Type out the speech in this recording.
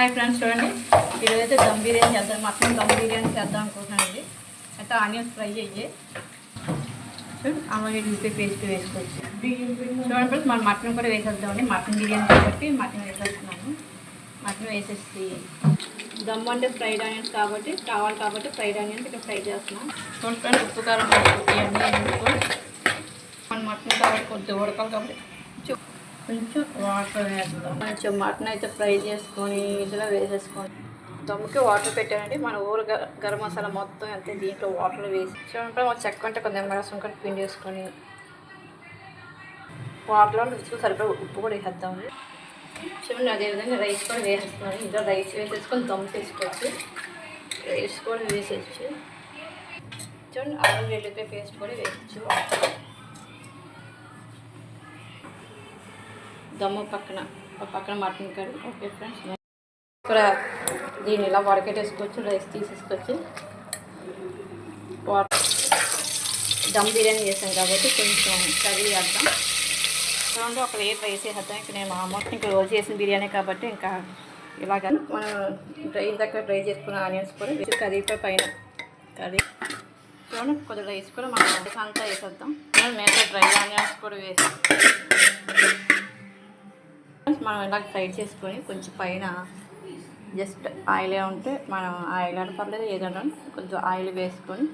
Hi friends చూడండి. ఈరోజు అయితే దమ్ బిర్యానీ చేద్దాం. మటన్ దమ్ బిర్యానీ చేద్దాం అనుకుంటున్నాను అండి. అయితే ఆనియన్స్ ఫ్రై అయ్యి చూడండి అలాగే ఉల్లిపాయ పేస్ట్ వేసుకోవచ్చు. చూడండి ఫ్రెండ్స్ మనం మటన్ కూడా వేసేద్దామండి. మటన్ బిర్యానీ కాబట్టి మటన్ వేసేస్తున్నాను. మటన్ వేసేసి దమ్ అంటే ఫ్రైడ్ ఆనియన్స్ కాబట్టి కావాలి కాబట్టి ఫ్రైడ్ ఆనియన్స్ ఇక్కడ ఫ్రై చేస్తున్నాను. చూడండి ఫ్రెండ్స్ ఉప్పు కారం పసుపు ఇవన్నీ మన మటన్ కాబట్టి కొద్దిగా ఉడకాలి కాబట్టి. కొంచెం వాటర్ వేద్దాం. కొంచెం మటన్ అయితే ఫ్రై చేసుకొని ఇందులో వేసేసుకొని దమ్ముకి వాటర్ పెట్టానండి. మన ఊరు గరం మసాలా మొత్తం అంతే దీంట్లో వాటర్ వేసి. చూడండి ఒక చెక్క అంటే కొంచెం నిమ్మరసం కూడా పిండి వేసుకొని. వాటర్లో రుచికి సరిపడా ఉప్పు కూడా వేసేద్దాం. చూడండి అదేవిధంగా రైస్ కూడా వేసేస్తున్నాను. ఇందులో రైస్ వేసేసుకొని దమ్ చేసుకోవచ్చు. రైస్ కూడా వేసేయచ్చు. చూడండి అల్లం వెల్లుల్లిపాయ పేస్ట్ కూడా వేయచ్చు. దమ్ము పక్కన ఒక పక్కన మటన్ కర్రీ. ఓకే ఫ్రెండ్స్ ఇక్కడ దీన్ని ఇలా వడకెట్టేసుకోవచ్చు రైస్ తీసేసుకొచ్చి వాటర్ దమ్ బిర్యానీ చేసాం కాబట్టి కొంచెం కర్రీ వేద్దాం చూడండి ఒక లేట్ రైస్ వేసేద్దాం ఇక్కడ నేను మామూలు ఇంకా రోజు చేసిన బిర్యానీ కాబట్టి ఇంకా ఇలాగ మనం డ్రై దగ్గర డ్రై చేసుకున్న ఆనియన్స్ కూడా కర్రీపై పైన కర్రీ. చూడండి కొద్దిగా రైస్ కూడా మనం రైస్ అంతా వేసేద్దాం మేత డ్రై ఆనియన్స్ కూడా వేసి మనం ఇలా ఫ్రై చేసుకొని కొంచెం పైన జస్ట్ ఆయిల్ ఉంటే మనం ఆయిల్ అంటే పర్లేదు ఏదైనా కొంచెం ఆయిల్ వేసుకొని